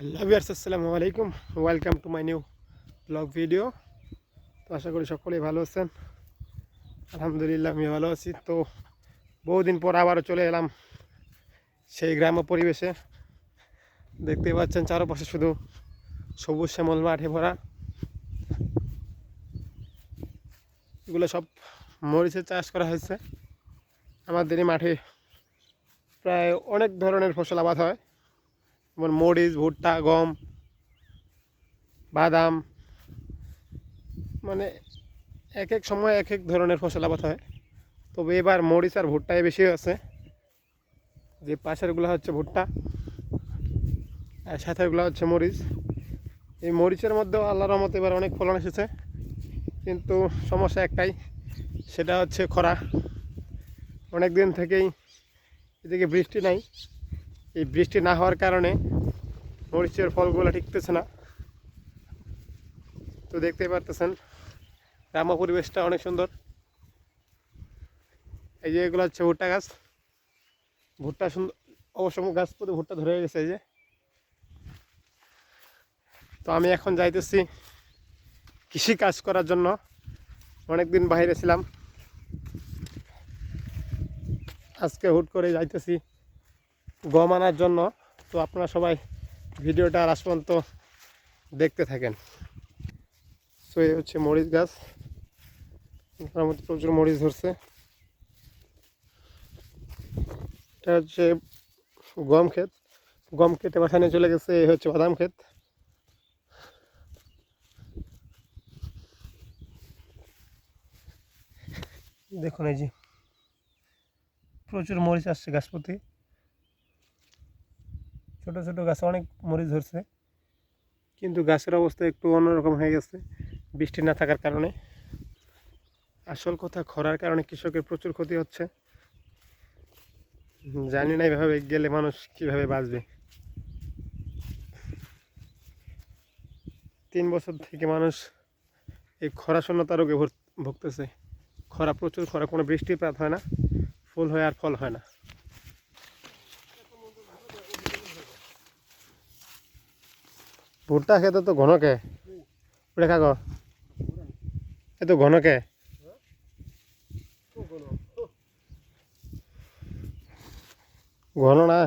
Hello viewers আসসালামু আলাইকুম। Welcome to my new vlog video তো আশা করি সকলেই ভালো আছেন। আলহামদুলিল্লাহ আমি ভালো আছি। তো বহুদিন পর আবারও চলে এলাম সেই গ্রাম্য পরিবেশে। দেখতে পাচ্ছেন চারপাশে শুধু সবুজ শ্যামল মাঠে ভরা। এগুলো সব মরিচের চাষ করা হয়েছে। আমাদের এই মাঠে প্রায় অনেক ধরনের ফসল আবাদ হয়। যেমন মরিচ, ভুট্টা, গম, বাদাম মানে এক এক সময় এক এক ধরনের ফসল আবাদ হয়। তবে এবার মরিচ আর ভুট্টাই বেশি আছে যে পাশেরগুলো হচ্ছে ভুট্টা, আর সাথেরগুলো হচ্ছে মরিচ। এই মরিচের মধ্যেও আল্লাহর রহমতে এবার অনেক ফলন এসেছে। কিন্তু সমস্যা একটাই, সেটা হচ্ছে খরা। অনেক দিন থেকেই এদিকে বৃষ্টি নাই। এই বৃষ্টি না হওয়ার কারণে মরিচের ফলগুলো টিকতেছে না। তো দেখতেই পারতেছেন, গ্রাম্য পরিবেশটা অনেক সুন্দর। এই যে এগুলো হচ্ছে ভুট্টা গাছ। ভুট্টা সুন্দর অবশ্য গাছ প্রতি ভুট্টা ধরে গেছে এই যে। তো আমি এখন যাইতেছি কৃষি কাজ করার জন্য। অনেকদিন বাইরে ছিলাম। আজকে হুট করে যাইতেছি গম আনার জন্য। তো আপনারা সবাই ভিডিওটা লাস্ট পর্যন্ত দেখতে থাকেন। সো এই হচ্ছে মরিচ গাছ। মধ্যে প্রচুর মরিচ ধরছে। এটা হচ্ছে গম ক্ষেত। গম বাসায় নিয়ে চলে গেছে, এই হচ্ছে বাদাম ক্ষেত। দেখুন এই যে প্রচুর মরিচ আসছে গাছ প্রতি ছোট ছোট গাছে অনেক মরিচ ধরছে। কিন্তু গাছের অবস্থা একটু অন্যরকম হয়ে গেছে, বৃষ্টি না থাকার কারণে। আসল কথা, খরার কারণে কৃষকের প্রচুর ক্ষতি হচ্ছে। জানি না এভাবে গেলে মানুষ কীভাবে বাঁচবে। তিন বছর থেকে মানুষ এই খরা শূন্যতা রোগে ভুগতেছে। খরা প্রচুর, খরা কোনো বৃষ্টিপাত হয় না। ফুল হয় আর ফল হয় না। ভুট্টা খেতে তো ঘনকে। উড়ে খাগ এ তো ঘনকে। ঘন না।